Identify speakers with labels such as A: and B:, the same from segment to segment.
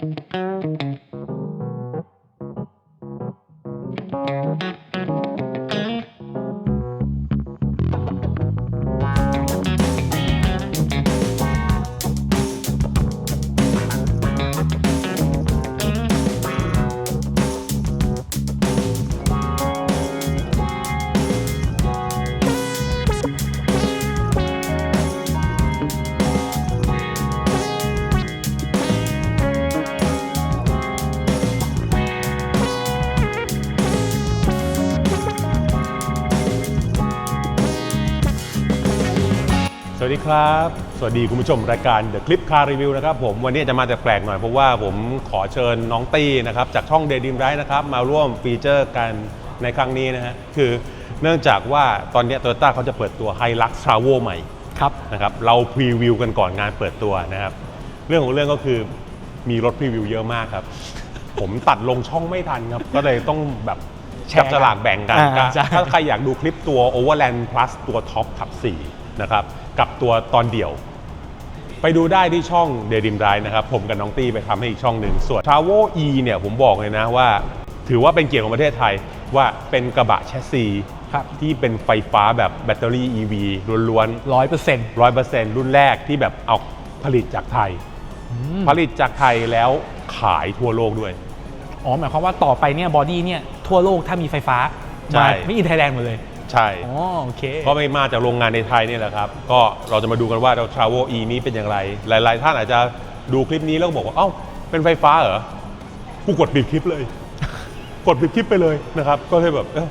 A: Thank you. วัสดีครับ สวัสดีคุณผู้ชมรายการ The Clip Car Review นะครับผมวันนี้จะมาแต่แปลกหน่อยเพราะว่าผมขอเชิญน้องตี้นะครับจากช่อง d a y d r e a m Ride นะครับมาร่วมฟีเจอร์กันในครั้งนี้นะฮะคือเนื่องจากว่าตอนนี้ Toyota เขาจะเปิดตัว Hilux Travo ใหม่
B: ครับ
A: นะครับเราพรีวิวกันก่อนงานเปิดตัวนะครับเรื่องของเรื่องก็คือมีรถพรีวิวเยอะมากครับ ผมตัดลงช่องไม่ทันครับ ก็เลยต้องแบบ
B: แชร์
A: จับสลากแบ่งกัน
B: อ่า
A: ก็
B: ใช่
A: ถ้าใครอยากดูคลิปตัว Overland Plus ตัวท็อปขับ4นะครับ กับตัวตอนเดี่ยว ไปดูได้ที่ช่องเดดิมไดนะครับ ผมกับน้องตี้ไปทำให้อีกช่องหนึ่งส่วน Travo E เนี่ยผมบอกเลยนะว่า ถือว่าเป็นเกียรติของประเทศไทยว่าเป็นกระบะแชสซี
B: ครับ
A: ที่เป็นไฟฟ้าแบบแบตเตอรี่ EV ล้วนๆ
B: ร้อยเปอร์เซ็นต์
A: ร้อยเปอร์เซ็นต์รุ่นแรกที่แบบเอาผลิตจากไทย ผลิตจากไทยแล้วขายทั่วโลกด้วย
B: อ๋อหมายความว่าต่อไปเนี่ยบอดี้เนี่ยทั่วโลกถ้ามีไฟฟ้า
A: ใช่
B: มาไม่อินไทยแลนด์หมดเลย
A: ใช่
B: อ๋อโอเค
A: ก็ไม่มาจากโรงงานในไทยนี่แหละครับ ก็เราจะมาดูกันว่าเรา Travel E นี้เป็นอย่างไร หลาย ๆ ท่านอาจจะดูคลิปนี้แล้วก็บอกว่า เอ้า เป็นไฟฟ้าเหรอ กูกดปิดคลิปเลย กดปิดคลิปไปเลยนะครับ ก็เลยแบบเอ้า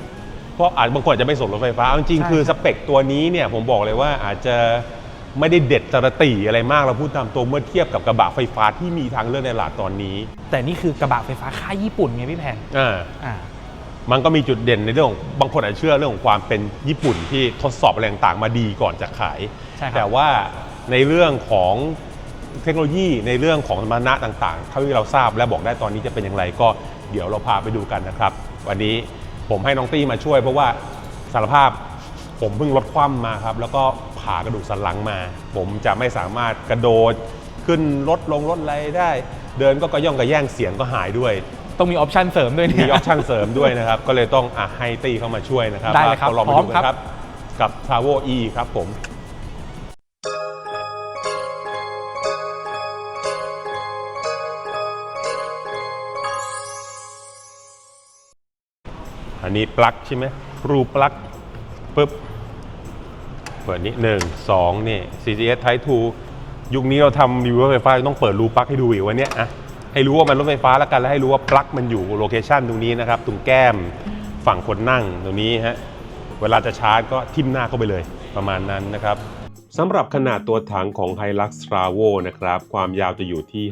A: เพราะอาจบางคนอาจจะไม่สนรถไฟฟ้าเอาจริง
B: ใช่
A: ๆคือสเปคตัวนี้เนี่ยผมบอกเลยว่าอาจจะไม่ได้เด็ดจระตีอะไรมากเราพูดตามตรงเมื่อเทียบกับกระบะไฟฟ้าที่มีทางเลือกในตลาดตอนนี้
B: แต่นี่คือกระบะไฟฟ้าค่ายญี่ปุ่นไงพี่แพน
A: อ่า
B: อ่า
A: มันก็มีจุดเด่นในเรื่องของบางคนอาจจะเชื่อเรื่องของความเป็นญี่ปุ่นที่ทดสอบอะไรต่างๆมาดีก่อนจะขาย
B: ใช่ครับ
A: แต่ว่าในเรื่องของเทคโนโลยีในเรื่องของสมรรถนะต่างๆ เท่าที่เราทราบและบอกได้ตอนนี้จะเป็นอย่างไรก็เดี๋ยวเราพาไปดูกันนะครับ วันนี้ผมให้น้องตี้มาช่วย เพราะว่าสารภาพผมเพิ่งลดความมาครับแล้วก็ผ่ากระดูกสันหลังมา ผมจะไม่สามารถกระโดดขึ้นรถลงรถอะไรได้ เดินก็กระย่องกระแย่งเสียงก็หายด้วย
B: ต้องมีออปชั่นเสริมด้วยเนี่
A: มี
B: ย
A: ออปชั่นเสริมด้วยนะครับ ก็เลยต้องอะให้ตี้เข้ามาช่วยนะครับ
B: ได้เลยครับ
A: ว่าลองมา
B: พร้อ
A: ดู
B: ม
A: กั
B: ครั
A: น
B: บ
A: ครับ กับ Travo E ครับผม อันนี้ปลั๊กใช่ไหมรูปลั๊กปุ๊บเปิดนี้หนึ่งสองนี่ CCS Type 2 ยุคนี้เราทำรีวิวรถไฟฟ้าต้องเปิดรูปลั๊กให้ดูอีกวันนี้อะ ให้รู้ว่ามันรถไฟฟ้าแล้วกันแล้วให้รู้ว่าปลั๊กมันอยู่โลเคชันตรงนี้นะครับตรงแก้มฝั่งคนนั่งตรงนี้ฮะเวลาจะชาร์จก็ทิ่มหน้าเข้าไปเลยประมาณนั้นนะครับสำหรับขนาดตัวถังของ Hilux Travo นะครับ ความยาวจะอยู่ที่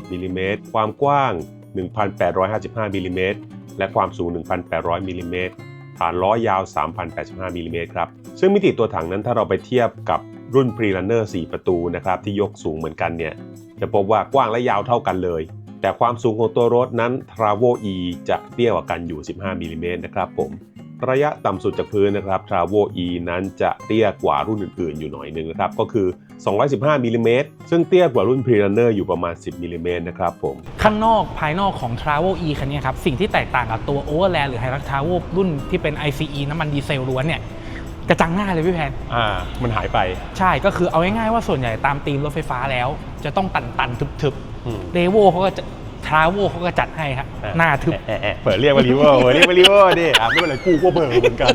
A: 5,320มิลลิเมตรความกว้าง 1,855มิลลิเมตรและความสูง 1,800มิลลิเมตรฐานล้อยาว 3,085มิลลิเมตรครับ ซึ่งมิติตัวถังนั้นถ้าเราไปเทียบกับรุ่น Pre-Runner 4 ประตูนะครับที่ยกสูงเหมือนกันเนี่ย จะพบว่ากว้างและยาวเท่ากันเลย แต่ความสูงของตัวรถนั้น Travo E จะเตี้ยกว่ากันอยู่ 15มิลลิเมตรนะครับผมระยะต่ำสุดจากพื้นนะครับ Travo E นั้นจะเตี้ยกว่ารุ่นอื่นๆ อยู่หน่อยหนึงนะครับ ก็คือ 215มิลลิเมตรซึ่งเตี้ยกว่ารุ่น Pre-Runner อยู่ประมาณ 10มิลลิเมตรนะครับผม
B: ข้างนอกภายนอกของ Travel E คันนี้ครับ สิ่งที่แตกต่างกับตัว Overland หรือ Hilux Travel รุ่นที่เป็น ICE น้ำมันดีเซลล้วนเนี่ย กระจังหน้าเลยพี่แพน
A: อ่า มันหายไป
B: ใช่ก็คือเอาง่ายๆว่าส่วนใหญ่ตามธีมรถไฟฟ้าแล้ว จะต้องตันตันๆทึบ
A: อืม
B: ๆเรโวเขาก็จะทราโวเขาก็จัดให้ครับหน้าทึบ
A: แอะแอะเปิดเรียกว่าริเวอร์เปิดเรียกว่าริเวอร์ดิอะไม่เป็นไรกูก็เปิดเหมือนกัน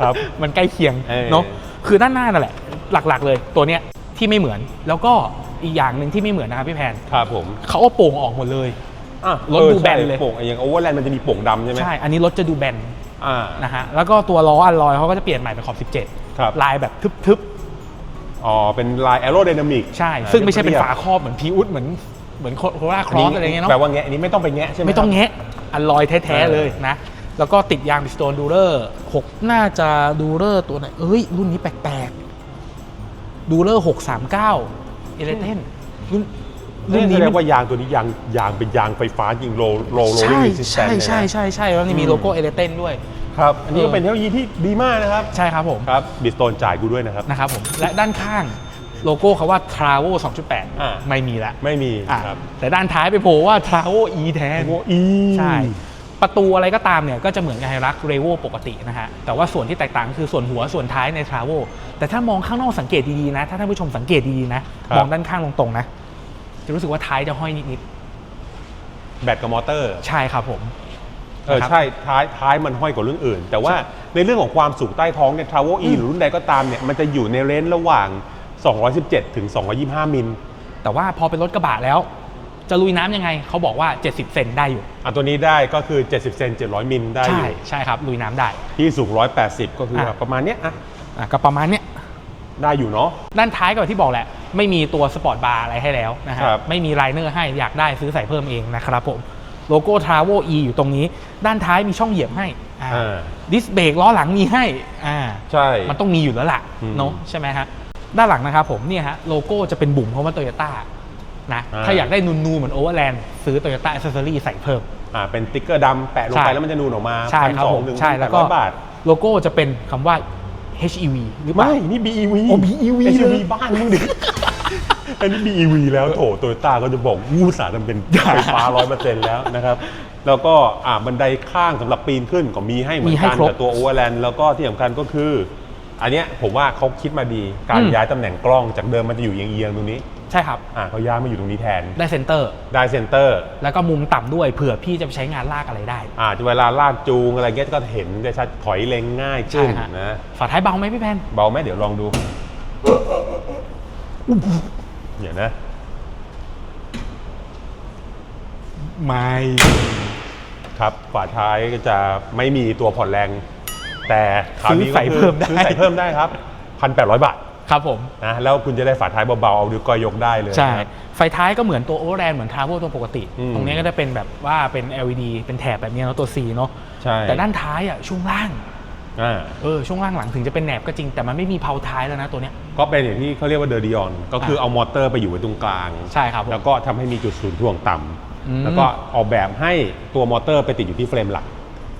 A: ครับ
B: มันใกล้เคียง
A: เออ
B: เนาะคือด้านหน้านั่นแหละ หลักๆเลยตัวเนี้ยที่ไม่เหมือนแล้วก็อีกอย่างหนึ่งที่ไม่เหมือนนะครับพี่แพน
A: ครับผม
B: เขาเอาโป่งออกหมดเลย
A: อะ
B: รถ
A: ออ
B: ดูแบน
A: ใช่
B: เลย
A: โป่งอย่างโอเวอร์แลนด์มันจะมีโป่งดำใช่ไหม
B: ใช่ อันนี้รถจะดูแบน
A: อ่า
B: นะฮะแล้วก็ตัวล้ออัลลอยเขาก็จะเปลี่ยนใหม่เป็นขอบ
A: ครับ
B: 17 ลายแบบทึบ
A: อ๋อ เป็นลายแอโร d y นามิก
B: ๆ ใช่ ซึ่งไม่ใช่เป็นฝาครอบเหมือนพีอุดเหมือนเหมือนโคราครอสอะไรเงี้ยเนาะ
A: แปลว่าแงะอันนี้ไม่ต้องไปแงะใช่ไหม
B: ไม่ต้อง
A: ครับ
B: แงะอันลอยแท้
A: เออ
B: ๆเลยนะ แล้วก็ติดยางบิสโตนดูเลอร์6น่าจะดูเลอร์ตัวไหนเอ้ย รุ่นนี้แปลกๆดูเลอร์639เอเลเทนรุ่น รุ่
A: นี่
B: น
A: แส
B: นี้
A: ด
B: ไม่
A: งว่ายางตัวนี้ยางยางเป็นยางไฟฟ้าจริงโลโลโล
B: ใช่
A: ลิ่งรีสิสแต
B: ใช่
A: น
B: ใช่ใช่ใช่แล้วนี่มีโลโก้เอเลเทนด้วย
A: ครับ อันนี้
B: เอ
A: ก็
B: อ
A: เป็นเทคโนโลยีที่ดีมากนะครับ
B: ใช่ครับผม
A: ครับบิสโตนจ่ายกูด้วยนะครับ
B: นะครับผมและด้านข้างโลโก้เขาว่า Travel
A: อ่า
B: 2.8 ไม่มีละ
A: ไม่มี
B: อะ
A: ครับ
B: แต่ด้านท้ายไปโผล่ว่า Travel E แทน
A: โอ้อี
B: ใช่ ประตูอะไรก็ตามเนี่ยก็จะเหมือนกับไฮรักเรโวปกตินะฮะ แต่ว่าส่วนที่แตกต่างคือส่วนหัวส่วนท้ายใน Travel แต่ถ้ามองข้างนอกสังเกตดีๆนะ ถ้าท่านผู้ชมสังเกตดีๆนะมองด้านข้างตรงๆนะ จะรู้สึกว่าท้ายจะห้อยนิด
A: แบตกับมอเตอร์
B: ๆใช่ครับผม
A: เออ
B: นะครับ
A: ใช่ท้ายท้ายมันห้อยกว่าเรื่องอื่น แต่ว่าในเรื่องของความสูงใต้ท้องเนี่ย Travel E หรือรุ่นใดก็ตามเนี่ยมันจะอยู่ในเรนจ์ระหว่าง 217 ถึง 225 มิล
B: แต่ว่าพอเป็นรถกระบะแล้ว จะลุยน้ำยังไงเขาบอกว่า 70 เซนได้อยู่
A: อะตัวนี้ได้ก็คือ 70 เซน700 มิลได้อ
B: ใช่
A: ยู่
B: ใช่ครับลุยน้ำได้
A: ที่สูง 180 ก็คืออะ ประมาณเนี้ยอะ
B: อะก็ประมาณเนี้ย
A: ได้อยู่เนาะ
B: ด้านท้ายก็แบบที่บอกแหละ ไม่มีตัวสปอร์ตบาร์อะไรให้แล้วนะฮะ
A: ครับ
B: ไม่มีไลเนอร์ให้อยากได้ซื้อใส่เพิ่มเองนะครับผมโลโก้ Travel E อยู่ตรงนี้ ด้านท้ายมีช่องเหยียบให้อ่า
A: อ่า
B: ดิสเบรกล้อหลังมีให้อ่า
A: ใช่
B: มันต้องมีอยู่แล้วล่ะ
A: อืม
B: เนาะใช่ไหมฮะด้านหลังนะครับผมเนี่ยฮะโลโก้จะเป็นบุ๋มเพราะว่าโตโยต้านะ
A: อ่า
B: ถ้าอยากได้นูนๆเหมือนโอเวอร์แลนด์ซื้อโตโยต้าอ c เซสซอรี่ใส่เพิ่ม
A: อ่าเป็นติ๊กเกอร์ดำแปะลงไป
B: ใช่
A: แล้วมันจะนูนออกมา
B: ใช่ครับ
A: สอ
B: ผ
A: ง
B: ม
A: ถึง
B: ใช่แล้วก็
A: บาท
B: โลโก้จะเป็นคำว่า HEV หรือเปล่า
A: ไม่ นี่ BEV
B: โอ้ BEV เลย
A: SUV บ้านมึงดิ อันนี้ BEV แล้วโถโตโยต้าก็จะบอกวูสาทำเป็นไฟฟ้าร้อยเปอร์เซ็นต์แล้วนะครับ แล้วก็อ่าบันไดข้างสำหรับปีนขึ้นก็มีให้เหมือ
B: มี
A: น
B: ให้
A: กัน
B: ครบ
A: แต่ตัวโอเวอร์แลนด์แล้วก็ที่สำคัญก็คือ อันเนี้ยผมว่าเขาคิดมาดีการ
B: อืม
A: ย้ายตำแหน่งกล้องจากเดิมมันจะอยู่เอียงๆตรงนี้
B: ใช่ครับ
A: อ่าเขาย้ายมาอยู่ตรงนี้แทน
B: ได้เซนเตอร์
A: ได้เซนเตอร์
B: แล้วก็มุมต่ำด้วยเผื่อพี่จะไปใช้งานลากอะไรได้
A: อ่าเวลาลากจูงอะไรเงี้ยก็เห็นได้ชัดถอยเล็งง่ายขึ้น
B: ใช่ฮะ
A: นะ
B: ฝาท้ายเบาไหมพี่แพน
A: เบาไหมเดี๋ยวลองดูเดี๋ยวนะ
B: ไม่
A: ครับฝาท้ายก็จะไม่มีตัวผ่อนแรง แต่คราวนี้ก็
B: ซื้อใส่
A: คือ
B: เพิ่มได้
A: ซื้อใส่เพิ่มได้ครับพันแปดร้อยบาท
B: ครับผม
A: นะแล้วคุณจะได้ฝาท้ายเบาๆเอานิ้วก้อยยกได้เลย
B: ใช่
A: นะครับ
B: ไฟท้ายก็เหมือนตัวโอเวอร์แลนด์เหมือนทราเวลตัวปกติ
A: อืม
B: ตรงนี้ก็จะเป็นแบบว่าเป็น LED เป็นแถบแบบนี้เนาะตัว C เนาะ
A: ใช่
B: แต่ด้านท้ายอะช่วงล่าง
A: อ่า
B: เออช่วงล่างหลังถึงจะเป็นแหนบก็จริงแต่มันไม่มีเพาท้ายแล้วนะตัวเนี้ย
A: ก็เป็นอย่างที่เขาเรียกว่าเดอร์ดิออนก็คือ
B: อ่า
A: เอามอเตอร์ไปอยู่ไว้ตรงกลาง
B: ใช่ครับผม
A: แล้วก็ทำให้มีจุดศูนย์ถ่วงต่
B: อืมำ
A: แล้วก็ออกแบบให้ตัวมอเตอร์ไปติดอยู่ที่เฟรมหลัก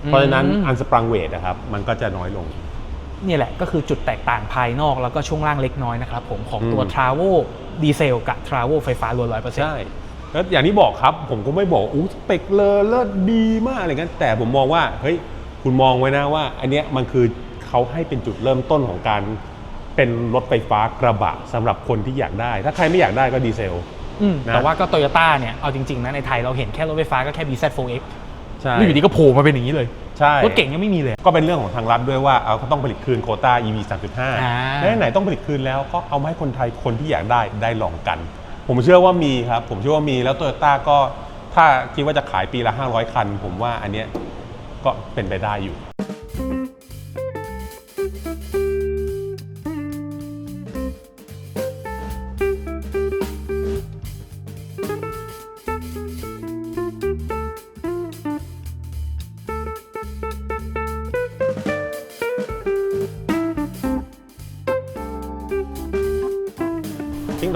A: เพราะฉะนั้น
B: อืม
A: อันสปรังเวทนะครับมันก็จะน้อยลง
B: นี่แหละก็คือจุดแตกต่างภายนอกแล้วก็ช่วงล่างเล็กน้อยนะครับผมของตัว
A: อืม
B: ทราเวลดีเซลกับทราเวลไฟฟ้าล้วนร้อยเปอร์เซ็นต์
A: ใช่แล้วอย่างที่บอกครับ ผมก็ไม่บอกอู้สเปคเลอเลิศดีมากอะไรเงี้ยแต่ผมมองว่าเฮ้ยคุณมองไว้นะว่า อันเนี้ยมันคือเขาให้เป็นจุดเริ่มต้นของการเป็นรถไฟฟ้ากระบะสำหรับคนที่อยากได้ ถ้าใครไม่อยากได้ก็ดีเซล
B: อืม
A: นะ
B: แต่ว่าก็โตโยต้าเนี่ย เอาจริงๆนะในไทยเราเห็นแค่รถไฟฟ้าก็แค่ BZ4X
A: ใช่
B: แล้วอยู่ดีก็โผล่มาเป็นอย่างนี้เลย
A: ใช่
B: รถเก่งยังไม่มีเลย
A: ก็เป็นเรื่องของทางรัฐด้วยว่าเอาเขาต้องผลิตคืนโควต้า EV
B: อ่า
A: 3.5แล้วไหนต้องผลิตคืนแล้วก็เอามาให้คนไทยคนที่อยากได้ได้ลองกัน ผมเชื่อว่ามีครับ ผมเชื่อว่ามีแล้วโตโยต้าก็ถ้าคิดว่าจะขายปีละ 500 คัน ผมว่าอันเนี้ยก็เป็นไปได้อยู่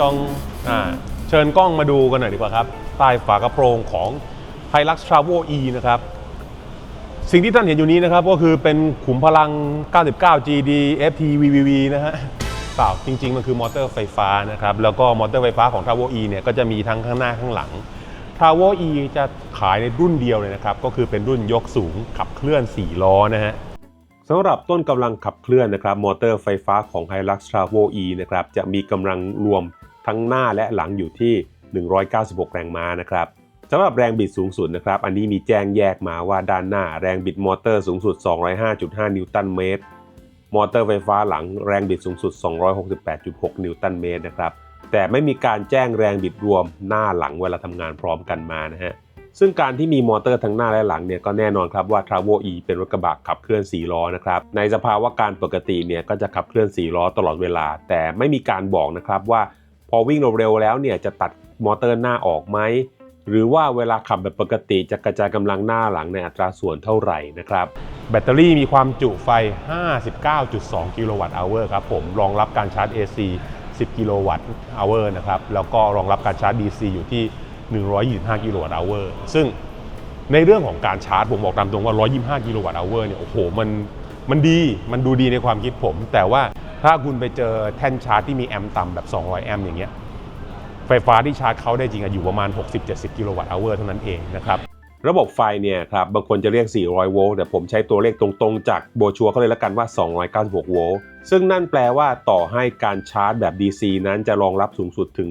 A: ทิ้งดองอ่าเชิญกล้องมาดูกันหน่อยดีกว่าครับ ใต้ฝากระโปรงของ Hilux Travel E นะครับ สิ่งที่ท่านเห็นอยู่นี้นะครับ ก็คือเป็นขุมพลัง 99 GD FT VVV นะฮะเปล่าจริง ๆ มันคือมอเตอร์ไฟฟ้านะครับ แล้วก็มอเตอร์ไฟฟ้าของ Travel E เนี่ยก็จะมีทั้งข้างหน้าข้างหลัง Travel E จะขายในรุ่นเดียวเลยนะครับ ก็คือเป็นรุ่นยกสูงขับเคลื่อน 4 ล้อนะฮะสำหรับต้นกำลังขับเคลื่อนนะครับ มอเตอร์ไฟฟ้าของ Hilux Travo E นะครับ จะมีกำลังรวม ทั้งหน้าและหลังอยู่ที่ 196 แรงม้านะครับสำหรับแรงบิดสูงสุดนะครับ อันนี้มีแจ้งแยกมาว่าด้านหน้าแรงบิดมอเตอร์สูงสุด 205.5 นิวตันเมตร มอเตอร์ไฟฟ้าหลังแรงบิดสูงสุด 268.6 นิวตันเมตรนะครับ แต่ไม่มีการแจ้งแรงบิดรวมหน้าหลังเวลาทำงานพร้อมกันมานะฮะ ซึ่งการที่มีมอเตอร์ทั้งหน้าและหลังเนี่ยก็แน่นอนครับว่า Travo E เป็นรถกระบะขับเคลื่อน 4 ล้อนะครับ ในสภาวะการปกติเนี่ยก็จะขับเคลื่อน 4 ล้อตลอดเวลา แต่ไม่มีการบอกนะครับว่า พอวิ่งเร็วๆแล้วเนี่ยจะตัดมอเตอร์หน้าออกไหมหรือว่าเวลาขับแบบปกติจะกระจายกำลังหน้าหลังในอัตราส่วนเท่าไหร่นะครับ แบตเตอรี่มีความจุไฟ 59.2 กิโลวัตต์อเวอร์ครับผมรองรับการชาร์จ AC 10 กิโลวัตต์อเวอร์นะครับแล้วก็รองรับการชาร์จ DC อยู่ที่ 125 กิโลวัตต์อเวอร์ซึ่งในเรื่องของการชาร์จผมบอกตามตรงว่า 125 กิโลวัตต์อเวอร์เนี่ยโอ้โหมันมันดีมันดูดีในความคิดผม แต่ว่า ถ้าคุณไปเจอแท่นชาร์จที่มีแอมป์ต่ำแบบ 200 แอมป์อย่างเงี้ยไฟฟ้าที่ชาร์จเขาได้จริงอะอยู่ประมาณ 60-70 กิโลวัตต์เอาเวอร์เท่านั้นเองนะครับระบบไฟเนี่ยครับบางคนจะเรียก 400 โวลต์แต่ผมใช้ตัวเลขตรงๆ จากโบชัวเขาเลยละกันว่า 296 โวลต์ซึ่งนั่นแปลว่าต่อให้การชาร์จแบบ DC นั้นจะรองรับสูงสุดถึง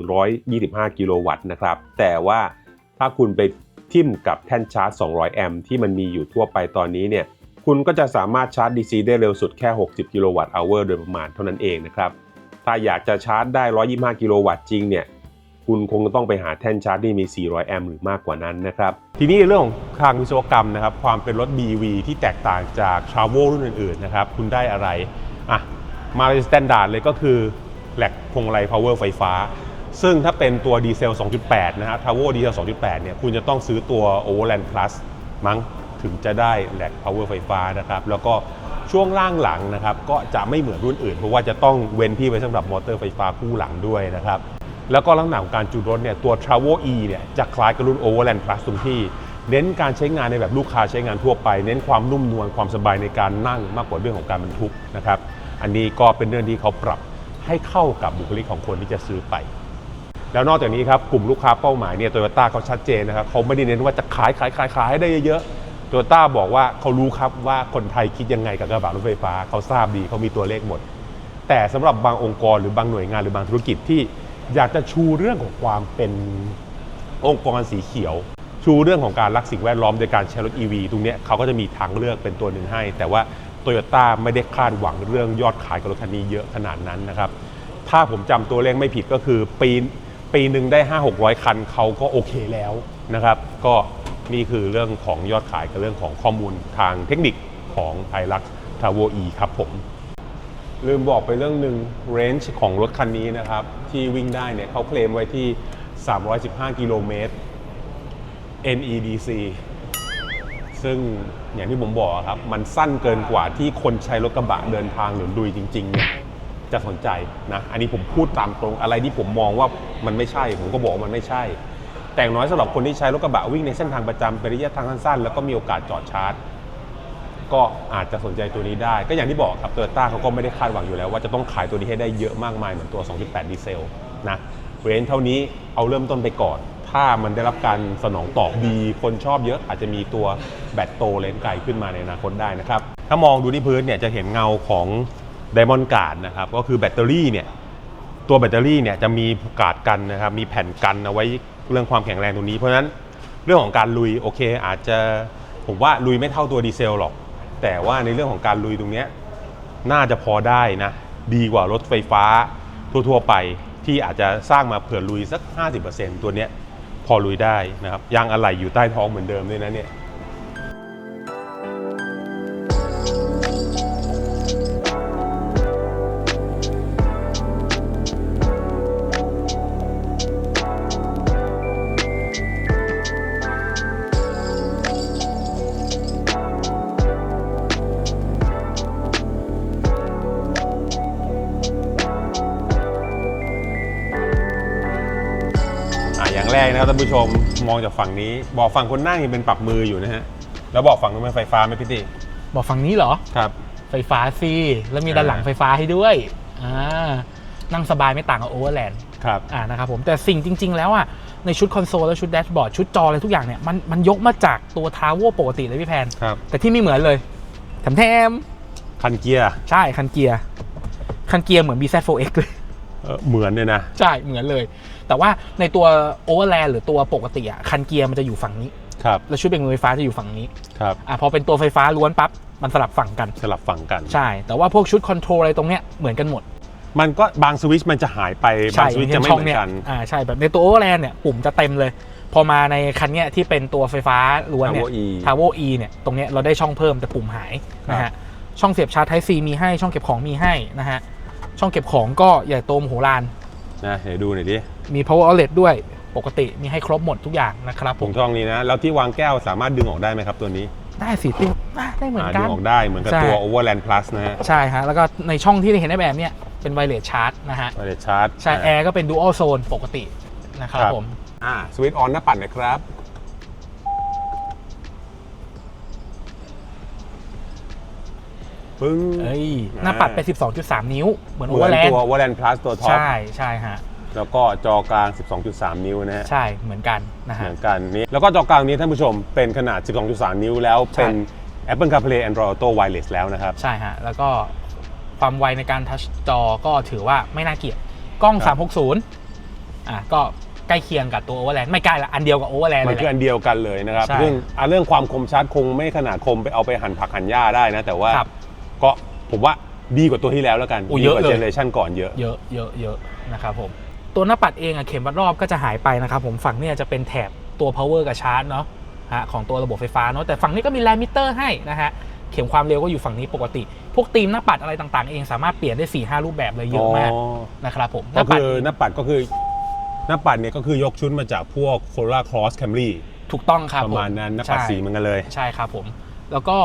A: 125 กิโลวัตต์นะครับ แต่ว่าถ้าคุณไปทิ่มกับแท่นชาร์จ 200 แอมป์ที่มันมีอยู่ทั่วไปตอนนี้เนี่ย คุณก็จะสามารถชาร์จ DC ได้เร็วสุดแค่ 60 กิโลวัตต์อเวอร์โดยประมาณเท่านั้นเองนะครับ ถ้าอยากจะชาร์จได้ 125 กิโลวัตต์จริงเนี่ย คุณคงต้องไปหาแท่นชาร์จที่มี 400 แอมป์หรือมากกว่านั้นนะครับ ทีนี้เรื่องของทางวิศวกรรมนะครับ ความเป็นรถ BV ที่แตกต่างจาก t r a v e l รุ่นอื่นๆนะครับ คุณได้อะไร อะ มาเป็นสแตนดาร์ดเลยก็คือแหลกพวงมาลัย power ไฟฟ้า ซึ่งถ้าเป็นตัวดีเซล 2.8 นะฮะ t r a v e l ดีเซล 2.8 เนี่ย คุณจะต้องซื้อตัว Overland Plus มั้ง ถึงจะได้แหลก power ไฟฟ้านะครับแล้วก็ช่วงล่างหลังนะครับก็จะไม่เหมือนรุ่นอื่น เพราะว่าจะต้องเว้นที่ไว้สำหรับมอเตอร์ไฟฟ้าคู่หลังด้วยนะครับแล้วก็ลักษณะของการจูนรถเนี่ยตัว Travel E เนี่ยจะคล้ายกับรุ่น Overland Plus ตรงที่เน้นการใช้งานในแบบลูกค้าใช้งานทั่วไป เน้นความนุ่มนวลความสบายในการนั่งมากกว่าเรื่องของการบรรทุกนะครับอันนี้ก็เป็นเรื่องที่เขาปรับให้เข้ากับบุคลิกของคนที่จะซื้อไป แล้วนอกจากนี้ครับกลุ่มลูกค้าเป้าหมายเนี่ยโตโยต้าเขาชัดเจนนะครับเขาไม่ได้เน้นว่าจะขายขายขายขายให้ได้เยอะ โตโยต้าบอกว่าเขารู้ครับว่าคนไทยคิดยังไงกับกระบะรถไฟฟ้าเขาทราบดีเขามีตัวเลขหมด แต่สำหรับบางองค์กรหรือบางหน่วยงานหรือบางธุรกิจที่อยากจะชูเรื่องของความเป็นองค์กรสีเขียว ชูเรื่องของการรักสิ่งแวดล้อมโดยการใช้รถ EV ตรงนี้เขาก็จะมีทางเลือกเป็นตัวหนึ่งให้ แต่ว่าโตโยต้าไม่ได้คาดหวังเรื่องยอดขายกับรถคันนี้เยอะขนาดนั้นนะครับถ้าผมจำตัวเลขไม่ผิดก็คือปีปีหนึ่งได้ 5 6 0 0 คันเขาก็โอเคแล้วนะครับ ก็ นี่คือเรื่องของยอดขายกับเรื่องของข้อมูลทางเทคนิคของไ i ลัก t r a v o E ครับผม ลืมบอกไปเรื่องหนึ่ง range ของรถคันนี้นะครับ ที่วิ่งได้เนี่ยเขาเคลมไว้ที่ 315 กิโลเมตร NEDC ซึ่งอย่างที่ผมบอกครับ มันสั้นเกินกว่าที่คนใช้รถกระบะเดินทางหรือลุยจริงๆเนี่ยจะสนใจนะ อันนี้ผมพูดตามตรงอะไรที่ผมมองว่ามันไม่ใช่ ผมก็บอกว่ามันไม่ใช่ แต่งน้อยสำหรับคนที่ใช้รถกระบะวิ่งในเส้นทางประจำเป็นระยะทางสั้นๆ แล้วก็มีโอกาสจอดชาร์จ ก็อาจจะสนใจตัวนี้ได้ ก็อย่างที่บอกครับโตโยต้าเขาก็ไม่ได้คาดหวังอยู่แล้วว่าจะต้องขายตัวนี้ให้ได้เยอะมากมายเหมือนตัว 2.8 ดีเซลนะเรนเท่านี้เอาเริ่มต้นไปก่อน ถ้ามันได้รับการสนองตอบดีคนชอบเยอะอาจจะมีตัวแบตโตเลนไกลขึ้นมาในอนาคตได้นะครับถ้ามองดูที่พื้นเนี่ยจะเห็นเงาของ Diamond Guard นะครับก็คือแบตเตอรี่เนี่ยตัวแบตเตอรี่เนี่ยจะมีการ์ดกันนะครับมีแผ่นกันเอาไว้ เรื่องความแข็งแรงตรงนี้ เพราะฉะนั้นเรื่องของการลุยโอเค อาจจะผมว่าลุยไม่เท่าตัวดีเซลหรอก แต่ว่าในเรื่องของการลุยตรงเนี้ยน่าจะพอได้นะ ดีกว่ารถไฟฟ้าทั่วๆไปที่อาจจะสร้างมาเผื่อลุยสัก 50%ตัวเนี้ยพอลุยได้นะครับยางอะไหล่อยู่ใต้ท้องเหมือนเดิมด้วยนะเนี่ย มมองจากฝั่งนี้บอกฝั่งคนนั่งยังเป็นปรับมืออยู่นะฮะแล้วบอกฝั่งนู้นเป็นไฟฟ้าไหมพี่ติ
B: บอกฝั่งนี้เหรอ
A: ครับ
B: ไฟฟ้าสิ แล้วมีด้านหลัง
A: อ่า
B: ไฟฟ้าให้ด้วยอ่านั่งสบายไม่ต่างกับโอเวอร์แลนด์
A: ครับ
B: อ่านะครับผมแต่สิ่งจริง ๆ แล้วอะในชุดคอนโซลและชุดแดชบอร์ดชุดจออะไรทุกอย่างเนี่ยมันมันยกมาจากตัวทาวเวอร์ปกติเลยพี่แพน
A: ครับ
B: แต่ที่ไม่เหมือนเลยแถมแถม
A: คันเกียร์
B: ใช่คันเกียร์ คันเกียร์เหมือน BZ4X เลย
A: เอ่อเหมือนเนี่ยนะ
B: ใช่เหมือนเลย แต่ว่าในตัวโอเวอร์แลนด์หรือตัวปกติอะคันเกียร์มันจะอยู่ฝั่งนี้
A: ครับ
B: แล้วชุดเบรกมือไฟฟ้าจะอยู่ฝั่งนี้
A: ครับ
B: อะพอเป็นตัวไฟฟ้าล้วนปั๊บมันสลับฝั่งกัน
A: สลับฝั่งกัน
B: ใช่ แต่ว่าพวกชุดคอนโทรลอะไรตรงเนี้ยเหมือนกันหมด
A: มันก็บางสวิตช์มันจะหายไป บางสวิตช์จะไม่เหมือนกัน
B: อ่าใช่แบบในตัวโอเวอร์แลนด์เนี่ยปุ่มจะเต็มเลย พอมาในคันเนี้ยที่เป็นตัวไฟฟ้าล้วนเนี่ย
A: Tower E
B: ทาวเวอร์ E เนี่ยตรงเนี้ยเราได้ช่องเพิ่มแต่ปุ่มหายนะฮะช่องเสียบชาร์จ Type C มีให้ช่องเก็บของมีให้นะฮะช่องเก็บของก็ใหญ่โตมโหฬาร
A: นะเดี๋ยวดูหน่อยดิ
B: มี power outlet ด้วยปกติมีให้ครบหมดทุกอย่างนะครับผ
A: ผมมช่องนี้นะ แล้วที่วางแก้วสามารถดึงออกได้ไหมครับตัวนี้
B: ได้สิติวอะได้เหมือน
A: อ่า
B: กั
A: ดึ
B: น
A: งออกได้เหมือนกับ
B: ใช่
A: ตัว Overland Plus นะฮะ
B: ใช่ฮะแล้วก็ในช่องที่ได้เห็นในแบบเนี้ยเป็นไวเลสชาร์จนะฮะ
A: ไวเลสชาร์จ
B: ใช่แอร์ก็เป็น dual zone ปกตินะครับผม
A: อ่าสวิตช์ออนหน้าปัดหนะครับ ปึ้ง
B: เอ้ย
A: อ่า
B: หน้าปัดเป็น12.3 นิ้ว เหมือน
A: เห
B: โอ
A: มื
B: เวอ
A: อน
B: ร์แลน
A: ตัววอลเลนพลัสตัวท็อป
B: ใช่ใช่ฮะ
A: แล้วก็จอกลาง 12.3 นิ้วนะฮะ
B: ใช่เหมือนกันนะ
A: เห
B: ฮะ
A: มือนกันนี้ แล้วก็จอกลางนี้ท่านผู้ชมเป็นขนาด 12.3 นิ้วแล้วเป็น Apple CarPlay Android Auto Wireless แล้วนะครับ
B: ใช่ฮะ แล้วก็ความไวในการทัชจอก็ถือว่าไม่น่าเกลียดกล้อง
A: ครับ
B: 360 อะก็ใกล้เคียงกับตัวโอเวอร์แลนไม่ใกล้ละ อันเดียวกับโอเวอร์แลน
A: มั
B: เล
A: น
B: ย
A: คือ
B: แห
A: อั
B: ละ
A: นเดียวกันเลยนะครับ
B: ใช่
A: เรื่องอะเรื่องความคมชัดคงไม่ขนาดคมไปเอาไปหั่นผักหั่นหญ้าได้นะ แต่ว่า
B: ครับ
A: ก็ผมว่าดีกว่าตัวที่แล้วแล้วกัน
B: โอ้
A: ดี
B: เยอะ
A: กว่า
B: เลย
A: เจเนอเรชันก่อนเยอะ
B: เยอะเยอะเยอะนะครับผม ตัวหน้าปัดเองอะเข็มวัดรอบก็จะหายไปนะครับผมฝั่งเนี่ยจะเป็นแถบตัว power กับชาร์จเนาะฮะของตัวระบบไฟฟ้าเนาะแต่ฝั่งนี้ก็มีแลมิเตอร์ให้นะฮะเข็มความเร็วก็อยู่ฝั่งนี้ปกติ พวกตีมหน้าปัดอะไรต่างๆ เองสามารถเปลี่ยนได้4ี่ห้ารูปแบบเลยเยอะมากนะครับผมห
A: ก็
B: น้าปัด
A: คือหน้าปัดก็คือหน้าปัดเนี่ยก็คือยกชุดมาจากพวก Corolla Cross Camry
B: ถูกต้องครับ
A: ประมาณ
B: ผ
A: นั้นหน้าปัด
B: ใช่
A: สีเหมือนกันเลย
B: ใช่ครับผม แล้วก็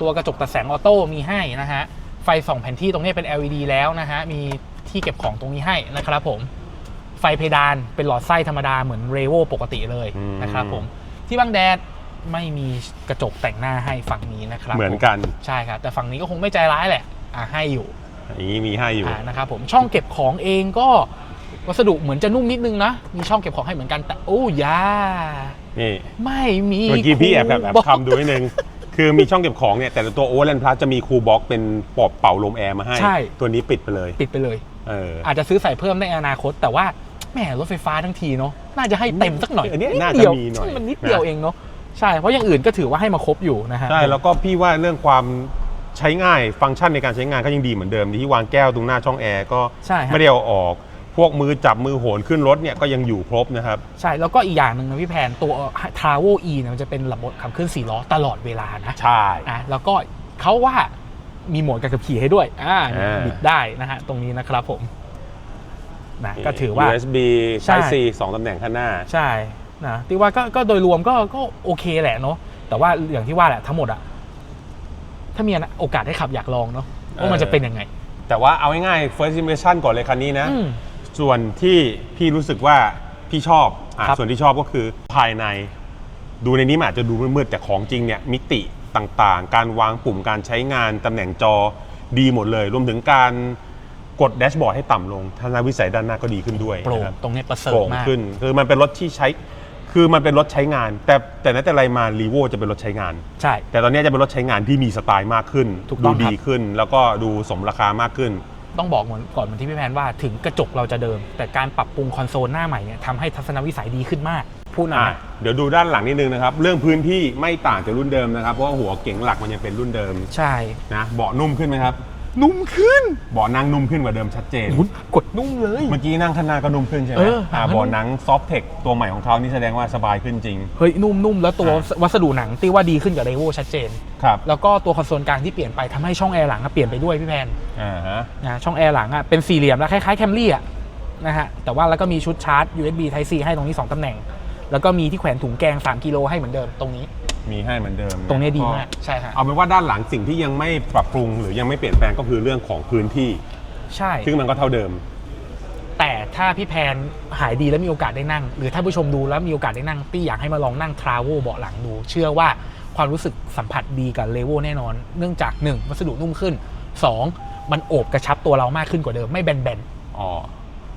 B: ตัวกระจกตัดแสงออโต้มีให้นะฮะ ไฟส่องแผนที่ตรงนี้เป็น LED แล้วนะฮะ มีที่เก็บของตรงนี้ให้นะครับผม ไฟเพดานเป็นหลอดไส้ธรรมดาเหมือนเรโวปกติเลย
A: อืม
B: นะครับผม ที่บังแดดไม่มีกระจกแต่งหน้าให้ฝั่งนี้นะครับ
A: เหมือนกัน
B: ผมใช่ครับแต่ฝั่งนี้ก็คงไม่ใจร้ายแหละอะให้อยู่
A: อย่างนี้มีให้อยู่
B: อ่านะครับผมช่องเก็บของเองก็วัสดุเหมือนจะนุ่มนิดนึงนะ มีช่องเก็บของให้เหมือนกันแต่โอ้ยา
A: นี่
B: ไม่มี
A: เมื่อกี้พี่แอบแบบแอบ
B: คูลบ็อกซ์
A: คำดูนิดนึง คือมีช่องเก็บของเนี่ยแต่ตัวโอเวอร์แลนด์พลัสจะมีคูลบ็อกเป็นปอบเป่าลมแอร์มาให้
B: ใช่
A: ตัวนี้ปิดไปเลย
B: ปิดไปเลย
A: เออ
B: อาจจะซื้อใส่เพิ่มในอนาคต แต่ว่าแหมรถไฟฟ้าทั้งทีเนาะน่าจะให้เต็มสักหน่อย
A: อันเนี้ย
B: ด
A: น่าจะ
B: เดียว
A: มีหน่อย
B: มันนิดเดียว
A: นะ
B: เองเนาะใช่เพราะอย่างอื่นก็ถือว่าให้มาครบอยู่นะฮะ
A: ใช่แล้วก็พี่ว่าเรื่องความใช้ง่ายฟังก์ชันในการใช้งานก็ยังดีเหมือนเดิมที่วางแก้วตรงหน้าช่องแอร์ก็
B: ใช่ฮะ
A: ไม่ได้เอาออก พวกมือจับมือโหนขึ้นรถเนี่ยก็ยังอยู่ครบนะครับ
B: ใช่ แล้วก็อีกอย่างหนึ่งนะพี่แพนตัว t r a v e l E เนี่ยมันจะเป็นระบบขับเคลื่อน4ล้อตลอดเวลานะ
A: ใช่
B: อะแล้วก็เขาว่ามีโหมดการขับขี่ให้ด้วยอ่า
A: อ่า
B: บิดได้นะฮะตรงนี้นะครับผมนะก็ถือว่า
A: USB
B: ใช่
A: Type C สองตำแหน่งข้างหน้า
B: ใช่นะที่ว่าก็ก็โดยรวมก็ก็โอเคแหละเนาะแต่ว่าอย่างที่ว่าแหละทั้งหมดอะถ้ามีโอกาสได้ขับอยากลองเนาะว่ามันจะเป็นยังไง
A: แต่ว่าเอาง่ายๆ first impression ก่อนเลยคันนี้นะ
B: อืม
A: ส่วนที่พี่รู้สึกว่าพี่ชอบอะ
B: ครับ
A: ส่วนที่ชอบก็คือภายใน ดูในนี้มันอาจจะดูมืดๆแต่ของจริงเนี่ยมิติต่างๆ การวางปุ่มการใช้งานตำแหน่งจอดีหมดเลย รวมถึงการกดแดชบอร์ดให้ต่ำลงทัศนวิสัยด้านหน้าก็ดีขึ้นด้วย
B: โปร่ง
A: นะครับ
B: ตรงเนี้ยประเสริ
A: โป
B: ฐ
A: ร่ง
B: มาก
A: ขึ้นคือมันเป็นรถที่ใช้คือมันเป็นรถใช้งาน แต่แต่นั้นแต่ไรมารีโวจะเป็นรถใช้งาน
B: ใช่
A: แต่ตอนนี้จะเป็นรถใช้งานที่มีสไตล์มากขึ้น
B: ถูกต้
A: ดู
B: องครับ
A: ดีขึ้น แล้วก็ดูสมราคามากขึ้น
B: ต้องบอกเหมือนก่อนเหมือนที่พี่แพนว่าถึงกระจกเราจะเดิม แต่การปรับปรุงคอนโซลหน้าใหม่เนี่ยทำให้ทัศนวิสัยดีขึ้นมาก พูดหน่อย
A: อะ
B: นะ
A: เดี๋ยวดูด้านหลังนิดนึงนะครับ เรื่องพื้นที่ไม่ต่างจากรุ่นเดิมนะครับ เพราะว่าหัวเก๋งหลักมันยังเป็นรุ่นเดิม
B: ใช่
A: นะ เบาะนุ่มขึ้นไหมครับ
B: นุ่มขึ้น
A: เบาะนั่งนุ่มขึ้นกว่าเดิมชัดเจน
B: โอ้โหกดนุ่มเลย
A: เมื่อกี้นั่งข้างหน้าก็นุ่มขึ้นใช่ไหม
B: เออ
A: อ่า
B: หนังมัน
A: เบาะหนังซอฟเทคตัวใหม่ของเขานี่แสดงว่าสบายขึ้นจริง
B: เฮ้ยนุ่มนุ่มแล้วตัว
A: อะ
B: วัสดุหนังตีว่าดีขึ้นกับเรโวชัดเจน
A: ครับ
B: แล้วก็ตัวคอนโซลกลางที่เปลี่ยนไปทำให้ช่องแอร์หลังอะเปลี่ยนไปด้วยพี่แพน
A: อ่าฮะ
B: นะช่องแอร์หลังอะเป็นสี่เหลี่ยมแล้วคล้ายๆแคมรี่อะนะฮะแต่ว่าแล้วก็มีชุดชาร์จ USB Type C ให้ตรงนี้ 2ตำแหน่ง แล้วก็มีที่แขวนถุงแกง 3 กิโลให้เหมือนเดิมตรงนี้
A: มีให้เหมือนเดิม
B: ตรงนี้ดีมาก
A: ก็
B: ใช่ฮะ
A: เอาเป็นว่าด้านหลังสิ่งที่ยังไม่ปรับปรุง หรือยังไม่เปลี่ยนแปลงก็คือเรื่องของพื้นที่
B: ใช่
A: ซึ่งมันก็เท่าเดิม
B: แต่ถ้าพี่แพนหายดีแล้วมีโอกาสได้นั่ง หรือถ้าผู้ชมดูแล้วมีโอกาสได้นั่งตี้อยากให้มาลองนั่งทราเวลเบาะหลังดู เชื่อว่าความรู้สึกสัมผัสดีกับเลเวลแน่นอน เนื่องจาก 1 วัสดุนุ่มขึ้น 2 มันโอบกระชับตัวเรามากขึ้นกว่าเดิมไม่แบน
A: อ๋อ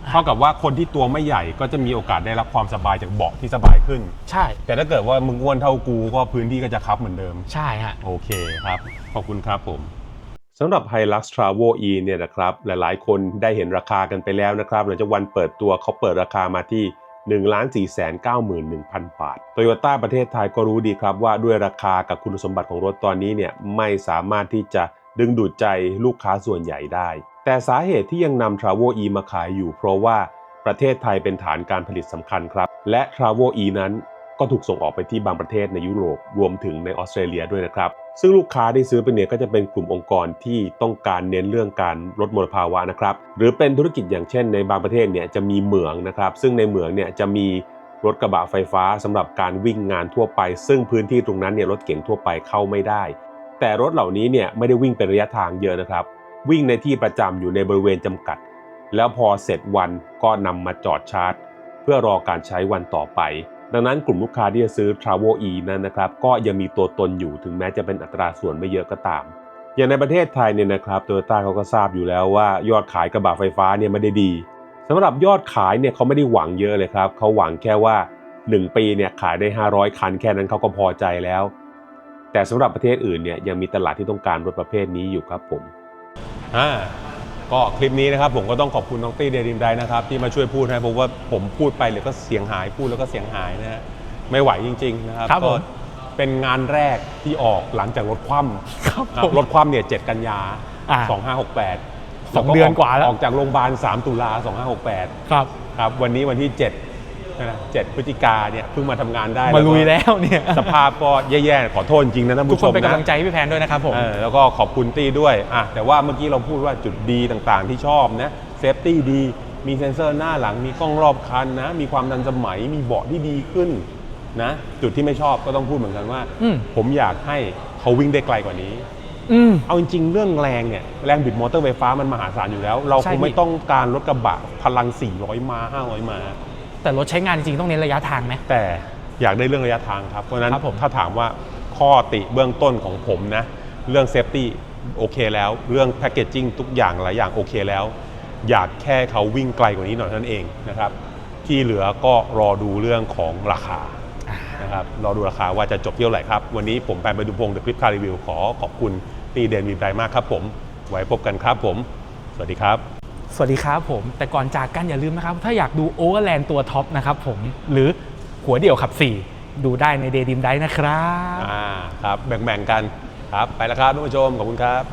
A: เท่ากับว่าคนที่ตัวไม่ใหญ่ก็จะมีโอกาสได้รับความสบายจากเบาะที่สบายขึ้น
B: ๆใช่
A: แต่ถ้าเกิดว่ามึงอ้วนเท่ากูก็พื้นที่ก็จะคับเหมือนเดิม
B: ใช่ฮะ
A: โอเคครับ ขอบคุณครับผมสำหรับ Hilux Travel E เนี่ยนะครับ หลายๆ คนได้เห็นราคากันไปแล้วนะครับหลังจากวันเปิดตัวเขาเปิดราคามาที่ 1 4 9 1 0 0 0 บาทโตโยต้าประเทศไทยก็รู้ดีครับว่าด้วยราคากับคุณสมบัติของรถตอนนี้เนี่ยไม่สามารถที่จะดึงดูดใจลูกค้าส่วนใหญ่ได้ แต่สาเหตุที่ยังนำ Travel E มาขายอยู่ เพราะว่าประเทศไทยเป็นฐานการผลิตสำคัญครับ และ Travel E นั้นก็ถูกส่งออกไปที่บางประเทศในยุโรปรวมถึงในออสเตรเลียด้วยนะครับ ซึ่งลูกค้าที่ซื้อไปเนี่ยก็จะเป็นกลุ่มองค์กรที่ต้องการเน้นเรื่องการลดมลภาวะนะครับ หรือเป็นธุรกิจอย่างเช่น ในบางประเทศเนี่ยจะมีเหมืองนะครับ ซึ่งในเหมืองเนี่ยจะมีรถกระบะไฟฟ้าสำหรับการวิ่งงานทั่วไป ซึ่งพื้นที่ตรงนั้นเนี่ยรถเก๋งทั่วไปเข้าไม่ได้ แต่รถเหล่านี้เนี่ยไม่ได้วิ่งเป็นระยะทางเยอะนะครับ วิ่งในที่ประจำอยู่ในบริเวณจำกัด แล้วพอเสร็จวันก็นำมาจอดชาร์จ เพื่อรอการใช้วันต่อไป ดังนั้นกลุ่มลูกค้าที่จะซื้อ Travel E นั้นนะครับ ก็ยังมีตัวตนอยู่ถึงแม้จะเป็นอัตราส่วนไม่เยอะก็ตาม อย่างในประเทศไทยเนี่ยนะครับโตโยต้าเขาก็ทราบอยู่แล้วว่ายอดขายกระบะไฟฟ้าเนี่ยไม่ได้ดีสำหรับยอดขายเนี่ยเขาไม่ได้หวังเยอะเลยครับเขาหวังแค่ว่า 1 ปีเนี่ยขายได้ 500 คันแค่นั้นเขาก็พอใจแล้ว แต่สำหรับประเทศอื่นเนี่ยยังมีตลาดที่ต้องการรถประเภทนี้อยู่ครับผม อ่าก็คลิปนี้นะครับผมก็ต้องขอบคุณน้องตี้เดริมไดนะครับ ที่มาช่วยพูดให้เพราะว่าผมพูดไปเลยก็เสียงหายพูดแล้วก็เสียงหายนะฮะไม่ไหวจริง ๆ นะครับ
B: ครับผม
A: ก็เป็นงานแรกที่ออกหลังจากรถคว่ำ
B: ครับ
A: อะ
B: ผม
A: รถคว่ำเนี่ย 7 กันยา
B: อ่า
A: 2568
B: สองเดือนกว่าแล้ว
A: ออกจากโรงพยาบาล 3 ตุลา2568
B: ครับ
A: ครับวันนี้วันที่ 7 นะ7พฤศจิกาเนี่ยเพิ่งมาทำงานได้
B: มาลุย
A: ก็
B: แล้วเนี่ย
A: สภาพก็แย่ๆขอโทษจริงนะท่าน
B: ทุก
A: ผู้
B: ค
A: ช
B: น
A: ม
B: เป็น
A: นะ
B: กำลังใจให้พี่แพนด้วยนะครับผม
A: เออแล้วก็ขอบคุณตี้ด้วยอะแต่ว่าเมื่อกี้เราพูดว่าจุดดีต่างๆ ที่ชอบนะเซฟตี้ดี มีเซ็นเซอร์หน้าหลังมีกล้องรอบคันนะ มีความทันสมัยมีเบาะที่ดีขึ้นนะจุดที่ไม่ชอบก็ต้องพูดเหมือนกันว่า
B: อืม
A: ผมอยากให้เขาวิ่งได้ไกลกว่านี้
B: อืม
A: เอาจริงๆเรื่องแรงเนี่ยแรงบิดมอเตอร์ไฟฟ้ามันมหาศาลอยู่แล้ว เรา
B: ใช่
A: คงไม่
B: พี่
A: ต้องการรถกระบะพลัง 400 ม้า 500 ม้า
B: แต่รถใช้งานจริงๆต้องเน้นระยะทางไหม
A: แต่อยากได้เรื่องระยะทางครับ เพราะฉะนั้น
B: ครับผม
A: ถ้าถามว่าข้อติเบื้องต้นของผมนะ เรื่องเซฟตี้โอเคแล้ว เรื่องแพคเกจจิ้งทุกอย่างหลายอย่างโอเคแล้ว อยากแค่เขาวิ่งไกลกว่านี้หน่อยเท่านั้นเองนะครับ ที่เหลือก็รอดูเรื่องของราคานะครับรอดูราคาว่าจะจบเที่ยวไหร่ครับ วันนี้ผมแปมไปดูพงศ์เดอะคลิปคารีวิวขอขอบคุณตีเดนวีไบรมากครับผม ไว้พบกันครับผม สวัสดีครับ
B: สวัสดีครับผม แต่ก่อนจากกันอย่าลืมนะครับ ถ้าอยากดูโอเวอร์แลนด์ตัวท็อปนะครับผมหรือหัวเดี่ยวขับ 4 ดูได้ในเดดิมได้นะครับ
A: อ่าครับแบ่งๆกันครับไปแล้วครับท่านผู้ชมขอบคุณครับ